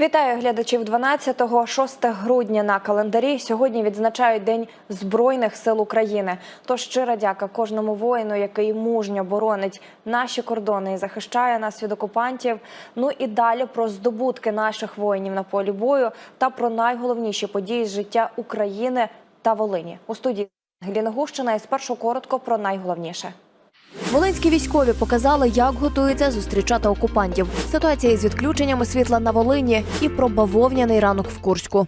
Вітаю глядачів 12-го. 6 грудня на календарі. Сьогодні відзначають День Збройних сил України. Тож щира дяка кожному воїну, який мужньо боронить наші кордони і захищає нас від окупантів. Ну і далі про здобутки наших воїнів на полі бою та про найголовніші події з життя України та Волині. У студії Гліна Гущина і спершу коротко про найголовніше. Волинські військові показали, як готуються зустрічати окупантів. Ситуація із відключеннями світла на Волині і про бавовняний ранок в Курську.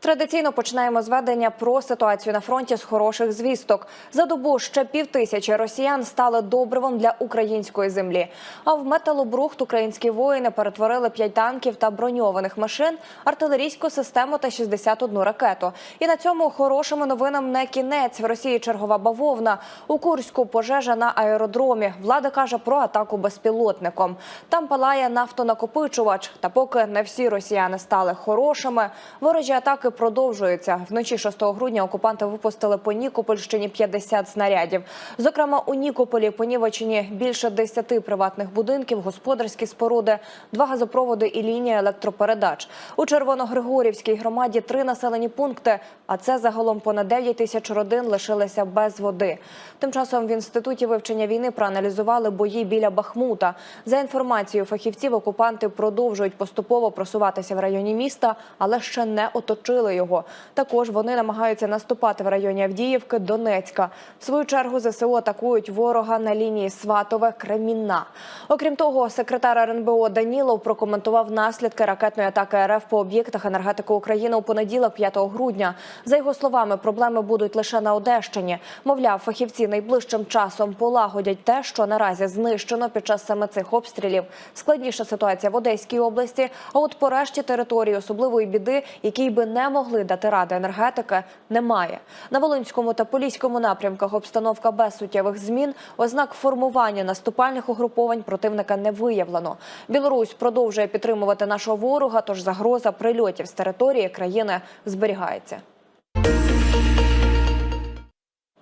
Традиційно починаємо зведення про ситуацію на фронті з хороших звісток. За добу ще півтисячі росіян стали добривом для української землі. А в металобрухт українські воїни перетворили п'ять танків та броньованих машин, артилерійську систему та 61 ракету. І на цьому хорошими новинам не кінець. В Росії чергова бавовна. У Курську пожежа на аеродромі. Влада каже про атаку безпілотником. Там палає нафтонакопичувач. Та поки не всі росіяни стали хорошими, ворожі атаки продовжуються. Вночі 6 грудня окупанти випустили по Нікопольщині 50 снарядів. Зокрема, у Нікополі понівечені більше 10 приватних будинків, господарські споруди, два газопроводи і лінія електропередач. У Червоногригорівській громаді три населені пункти, а це загалом понад 9 тисяч родин лишилися без води. Тим часом в інституті вивчення війни проаналізували бої біля Бахмута. За інформацією фахівців, окупанти продовжують поступово просуватися в районі міста, але ще не оточили його. Також вони намагаються наступати в районі Авдіївки, Донецька. В свою чергу ЗСУ атакують ворога на лінії Сватове Кремінна. Окрім того, секретар РНБО Данілов прокоментував наслідки ракетної атаки РФ по об'єктах енергетики України у понеділок, 5 грудня. За його словами, проблеми будуть лише на Одещині. Мовляв, фахівці найближчим часом полагодять те, що наразі знищено під час саме цих обстрілів. Складніша ситуація в Одеській області. А от по решті території особливої біди, якій би не могли дати ради енергетики, немає. На Волинському та Поліському напрямках обстановка без суттєвих змін. Ознак формування наступальних угруповань противника не виявлено. Білорусь продовжує підтримувати нашого ворога, тож загроза прильотів з території країни зберігається.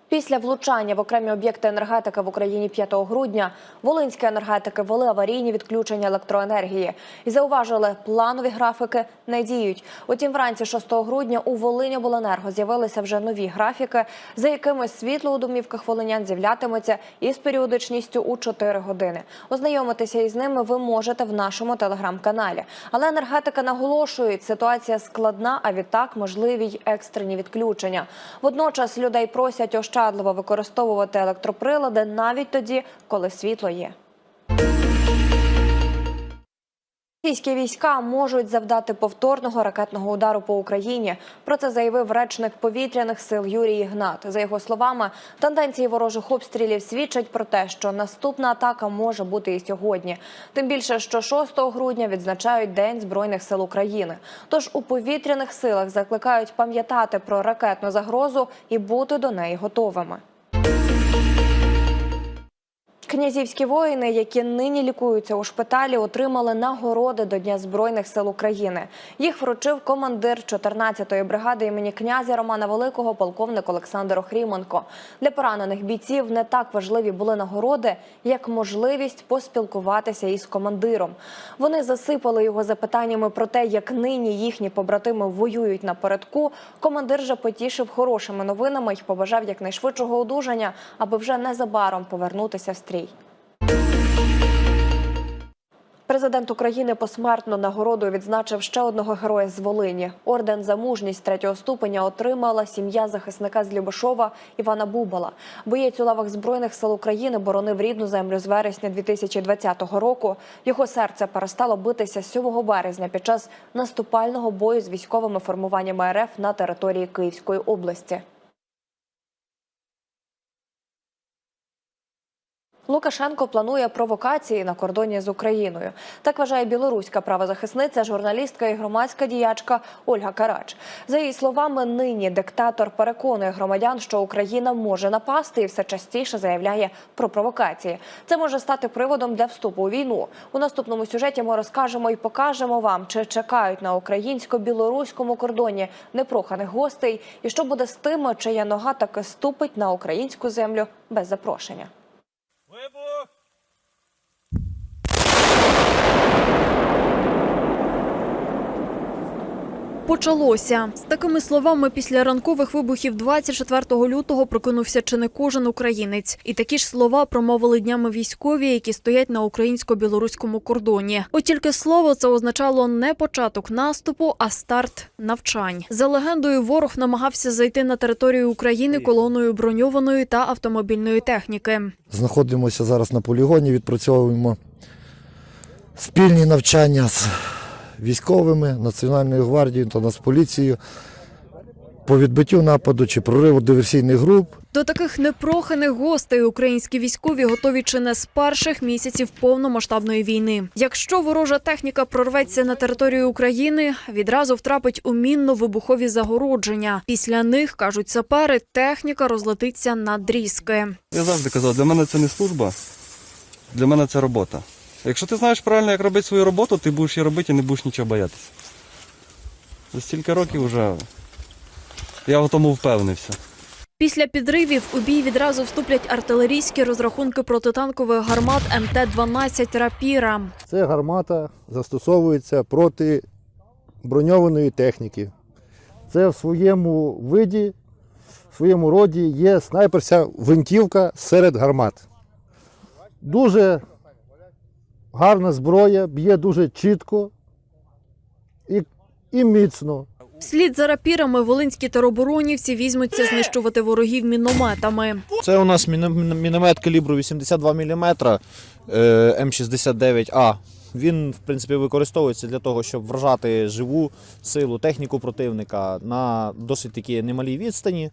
Після влучання в окремі об'єкти енергетики в Україні 5 грудня волинські енергетики вели аварійні відключення електроенергії і зауважили, планові графіки не діють. Утім, вранці 6 грудня у Волині обленерго з'явилися вже нові графіки, за якими світло у домівках волинян з'являтиметься із періодичністю у 4 години. Ознайомитися із ними ви можете в нашому телеграм-каналі. Але енергетика наголошують, ситуація складна, а відтак можливі й екстрені відключення. Водночас людей просять ощадливо використовувати електроприлади навіть тоді, коли світло є. Російські війська можуть завдати повторного ракетного удару по Україні. Про це заявив речник повітряних сил Юрій Ігнат. За його словами, тенденції ворожих обстрілів свідчать про те, що наступна атака може бути і сьогодні. Тим більше, що 6 грудня відзначають День збройних сил України. Тож у повітряних силах закликають пам'ятати про ракетну загрозу і бути до неї готовими. Князівські воїни, які нині лікуються у шпиталі, отримали нагороди до Дня збройних сил України. Їх вручив командир 14-ї бригади імені князя Романа Великого, полковник Олександр Охріменко. Для поранених бійців не так важливі були нагороди, як можливість поспілкуватися із командиром. Вони засипали його запитаннями про те, як нині їхні побратими воюють напередку. Командир же потішив хорошими новинами і побажав якнайшвидшого одужання, аби вже незабаром повернутися в стрій. Президент України посмертно нагородою відзначив ще одного героя з Волині. Орден за мужність третього ступеня отримала сім'я захисника з Любашова Івана Бубала. Боєць у лавах збройних сил України боронив рідну землю з вересня 2020 року. Його серце перестало битися 7 березня під час наступального бою з військовими формуваннями РФ на території Київської області. Лукашенко планує провокації на кордоні з Україною. Так вважає білоруська правозахисниця, журналістка і громадська діячка Ольга Карач. За її словами, нині диктатор переконує громадян, що Україна може напасти і все частіше заявляє про провокації. Це може стати приводом для вступу у війну. У наступному сюжеті ми розкажемо і покажемо вам, чи чекають на українсько-білоруському кордоні непроханих гостей, і що буде з тими, чия нога таки ступить на українську землю без запрошення. Почалося з такими словами після ранкових вибухів 24 лютого прокинувся чи не кожен українець. І такі ж слова промовили днями військові, які стоять на українсько-білоруському кордоні. От тільки слово це означало не початок наступу, а старт навчань. За легендою, ворог намагався зайти на територію України колоною броньованої та автомобільної техніки. Знаходимося зараз на полігоні, відпрацьовуємо спільні навчання з військовими, Національною гвардією та Нацполіцією по відбиттю нападу чи прориву диверсійних груп. До таких непроханих гостей українські військові готові чи не з перших місяців повномасштабної війни. Якщо ворожа техніка прорветься на територію України, відразу втрапить у мінно-вибухові загородження. Після них кажуть сапери, техніка розлетиться на дрізки. Я завжди казав, для мене це не служба, для мене це робота. Якщо ти знаєш правильно, як робити свою роботу, ти будеш її робити і не будеш нічого боятися. За стільки років вже я в тому впевнився. Після підривів у бій відразу вступлять артилерійські розрахунки протитанкових гармат МТ-12 «Рапіра». Це гармата застосовується проти броньованої техніки. Це в своєму виді, в своєму роді є снайперська гвинтівка серед гармат. Дуже гарна зброя, б'є дуже чітко і, і міцно. Вслід за рапірами волинські тероборонівці візьмуться знищувати ворогів мінометами. Це у нас міно- міно- міномет калібру 82 мм М69А. Він, в принципі, використовується для того, щоб вражати живу силу, техніку противника на досить такі немалій відстані,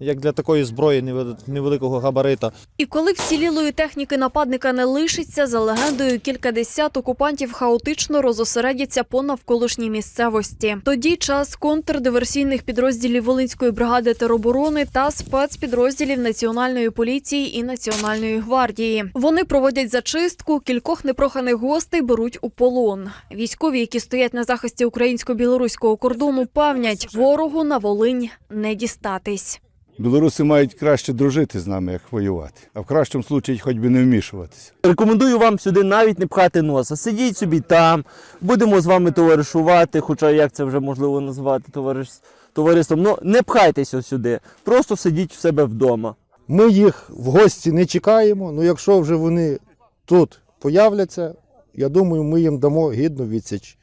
як для такої зброї невели- невеликого габарита. І коли вцілілої техніки нападника не лишиться, за легендою, кількадесят окупантів хаотично розосередяться по навколишній місцевості. Тоді час контрдиверсійних підрозділів Волинської бригади тероборони та спецпідрозділів Національної поліції і Національної гвардії. Вони проводять зачистку, кількох непроханих гостей беруть у полон. Військові, які стоять на захисті українсько-білоруського кордону, певнять, ворогу на Волинь не дістатись. Білоруси мають краще дружити з нами, як воювати, а в кращому случаї хоч би не вмішуватися. Рекомендую вам сюди навіть не пхати носа. Сидіть собі там, будемо з вами товаришувати, хоча як це вже можливо назвати товариш... товариством. Ну не пхайтеся сюди, просто сидіть в себе вдома. Ми їх в гості не чекаємо, але якщо вже вони тут появляться, я думаю, ми їм дамо гідну відсіч.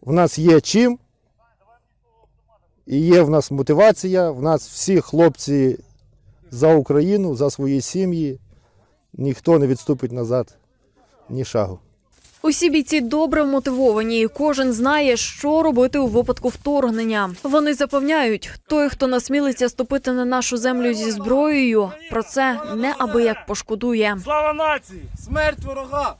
В нас є чим, і є в нас мотивація, в нас всі хлопці за Україну, за свої сім'ї. Ніхто не відступить назад ні шагу. Усі бійці добре вмотивовані, і кожен знає, що робити у випадку вторгнення. Вони запевняють, той, хто насмілиться ступити на нашу землю зі зброєю, про це неабияк пошкодує. Слава нації! Смерть ворога!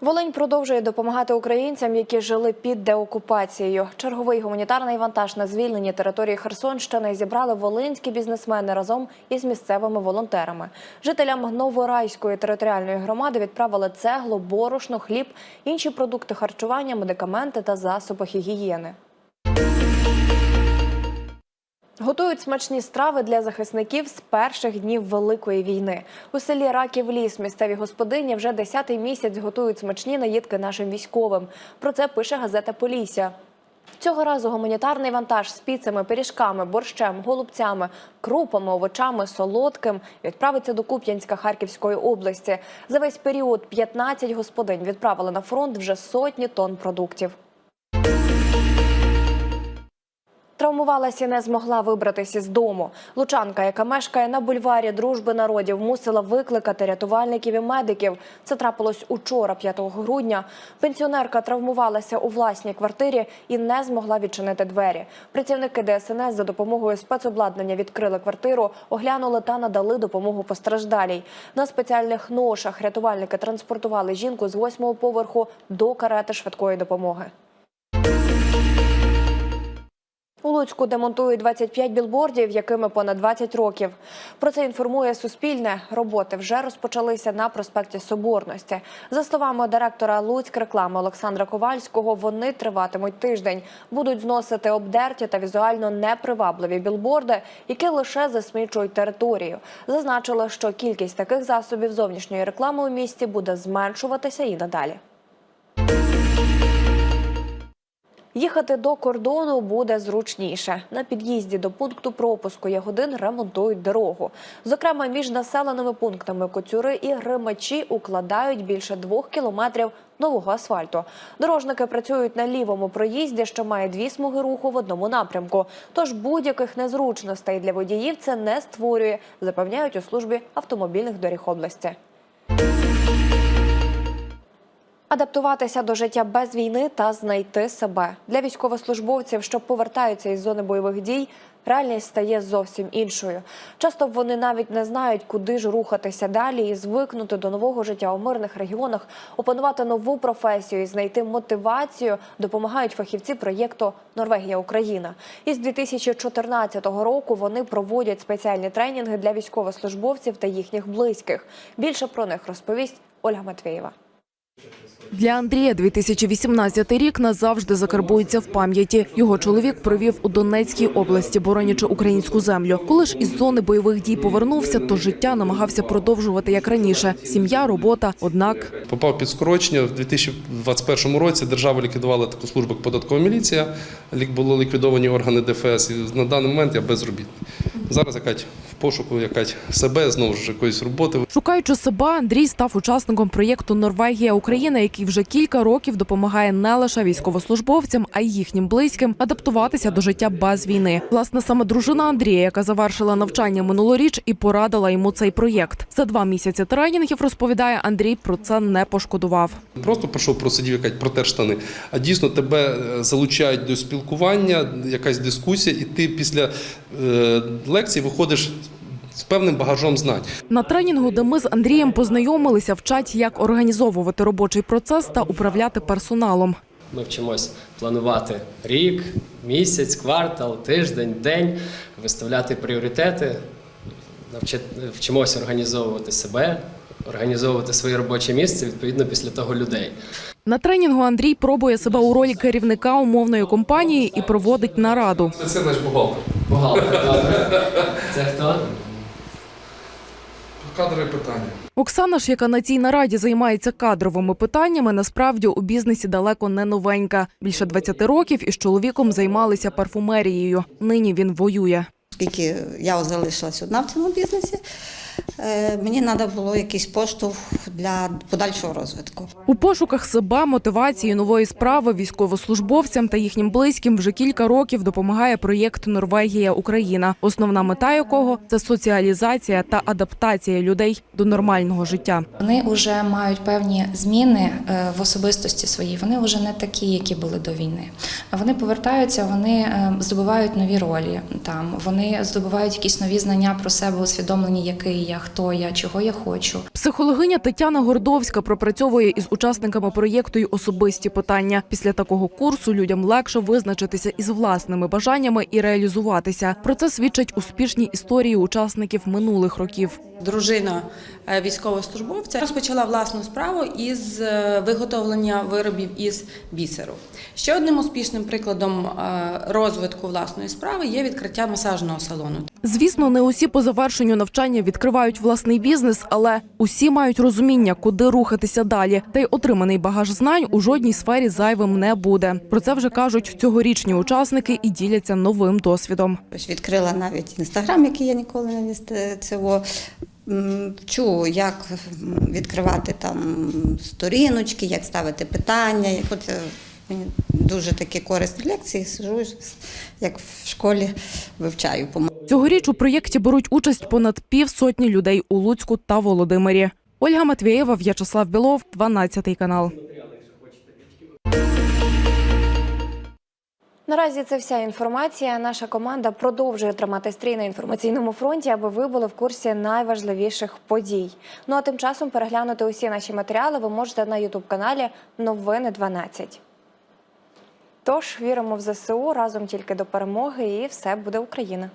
Волинь продовжує допомагати українцям, які жили під деокупацією. Черговий гуманітарний вантаж на звільненні території Херсонщини зібрали волинські бізнесмени разом із місцевими волонтерами. Жителям Новорайської територіальної громади відправили цеглу, борошно, хліб, інші продукти харчування, медикаменти та засоби гігієни. Готують смачні страви для захисників з перших днів Великої війни. У селі Раків Ліс місцеві господині вже десятий місяць готують смачні наїдки нашим військовим. Про це пише газета Полісся. Цього разу гуманітарний вантаж з піцами, пиріжками, борщем, голубцями, крупами, овочами, солодким відправиться до Куп'янська Харківської області. За весь період 15 господинь відправили на фронт вже сотні тонн продуктів. Травмувалася і не змогла вибратися з дому. Лучанка, яка мешкає на бульварі Дружби народів, мусила викликати рятувальників і медиків. Це трапилось учора, 5 грудня. Пенсіонерка травмувалася у власній квартирі і не змогла відчинити двері. Працівники ДСНС за допомогою спецобладнання відкрили квартиру, оглянули та надали допомогу постраждалій. На спеціальних ношах рятувальники транспортували жінку з восьмого поверху до карети швидкої допомоги. У Луцьку демонтують 25 білбордів, якими понад 20 років. Про це інформує Суспільне. Роботи вже розпочалися на проспекті Соборності. За словами директора Луцьк реклами Олександра Ковальського, вони триватимуть тиждень. Будуть зносити обдерті та візуально непривабливі білборди, які лише засмічують територію. Зазначили, що кількість таких засобів зовнішньої реклами у місті буде зменшуватися і надалі. Їхати до кордону буде зручніше. На під'їзді до пункту пропуску Ягодин ремонтують дорогу. Зокрема, між населеними пунктами Коцюри і Гримачі укладають більше двох кілометрів нового асфальту. Дорожники працюють на лівому проїзді, що має дві смуги руху в одному напрямку. Тож будь-яких незручностей для водіїв це не створює, запевняють у службі автомобільних доріг області. Адаптуватися до життя без війни та знайти себе для військовослужбовців, що повертаються із зони бойових дій. Реальність стає зовсім іншою. Часто вони навіть не знають, куди ж рухатися далі і звикнути до нового життя у мирних регіонах, опанувати нову професію і знайти мотивацію допомагають фахівці проєкту Норвегія Україна. Із 2014 року вони проводять спеціальні тренінги для військовослужбовців та їхніх близьких. Більше про них розповість Ольга Матвієва. Для Андрія 2018 рік назавжди закарбується в пам'яті. Його чоловік провів у Донецькій області, боронячи українську землю. Коли ж із зони бойових дій повернувся, то життя намагався продовжувати як раніше: сім'я, робота. Однак Попав під скорочення в 2021 році. Держава ліквідувала таку службу як податкова міліція. Були ліквідовані органи ДФС. І на даний момент я безробітний. Зараз якась пошуку якась себе знову ж якоїсь роботи. Шукаючи себе, Андрій став учасником проєкту Норвегія Україна, який вже кілька років допомагає не лише військовослужбовцям, а й їхнім близьким адаптуватися до життя без війни. Власне, саме дружина Андрія, яка завершила навчання минулоріч, і порадила йому цей проєкт. За два місяці тренінгів розповідає Андрій про це не пошкодував. Просто пройшов, просидів якась протер штани. А дійсно тебе е, залучають до спілкування, якась дискусія, і ти після е, лекції виходиш певним багажом знань. На тренінгу, де ми з Андрієм познайомилися, вчать, як організовувати робочий процес та управляти персоналом. Ми вчимось планувати рік, місяць, квартал, тиждень, день, виставляти пріоритети, вчимося організовувати себе, організовувати своє робоче місце, відповідно після того людей. На тренінгу Андрій пробує себе у ролі керівника умовної компанії і проводить нараду. Це наш бухгалтер. Бухгалтер, добре. Це хто? Кадрові питання. Оксана ж, яка на цій нараді займається кадровими питаннями, насправді у бізнесі далеко не новенька. Більше 20 років із чоловіком займалися парфумерією. Нині він воює. Оскільки я залишилась одна в цьому бізнесі, мені треба було якийсь поштовх для подальшого розвитку. У пошуках себе, мотивації нової справи військовослужбовцям та їхнім близьким вже кілька років допомагає проєкт Норвегія Україна, основна мета якого це соціалізація та адаптація людей до нормального життя. Вони вже мають певні зміни е, в особистості своїй. Вони вже не такі, які були до війни. А Вони повертаються, вони е, здобувають нові ролі там. Вони здобувають якісь нові знання про себе, усвідомлені, який я, хто я, чого я хочу. Психологиня Тетяна Гордовська пропрацьовує із учасниками проєкту й особисті питання. Після такого курсу людям легше визначитися із власними бажаннями і реалізуватися. Про це свідчать успішні історії учасників минулих років. Дружина е, військовослужбовця розпочала власну справу із е, виготовлення виробів із бісеру. Ще одним успішним прикладом е, розвитку власної справи є відкриття масажного салону. Звісно, не усі по завершенню навчання відкривають власний бізнес, але усі мають розуміння, куди рухатися далі. Та й отриманий багаж знань у жодній сфері зайвим не буде. Про це вже кажуть цьогорічні учасники і діляться новим досвідом. Відкрила навіть інстаграм, який я ніколи не віст- цього. Вчу, як відкривати там сторіночки, як ставити питання. Як от е, мені дуже такі корисні лекції, сижу, як в школі вивчаю. Цьогоріч у проєкті беруть участь понад півсотні людей у Луцьку та Володимирі. Ольга Матвієва, В'ячеслав Білов, 12 канал. Наразі це вся інформація. Наша команда продовжує тримати стрій на інформаційному фронті, аби ви були в курсі найважливіших подій. Ну а тим часом переглянути усі наші матеріали ви можете на ютуб каналі Новини 12. Тож віримо в ЗСУ разом тільки до перемоги, і все буде Україна.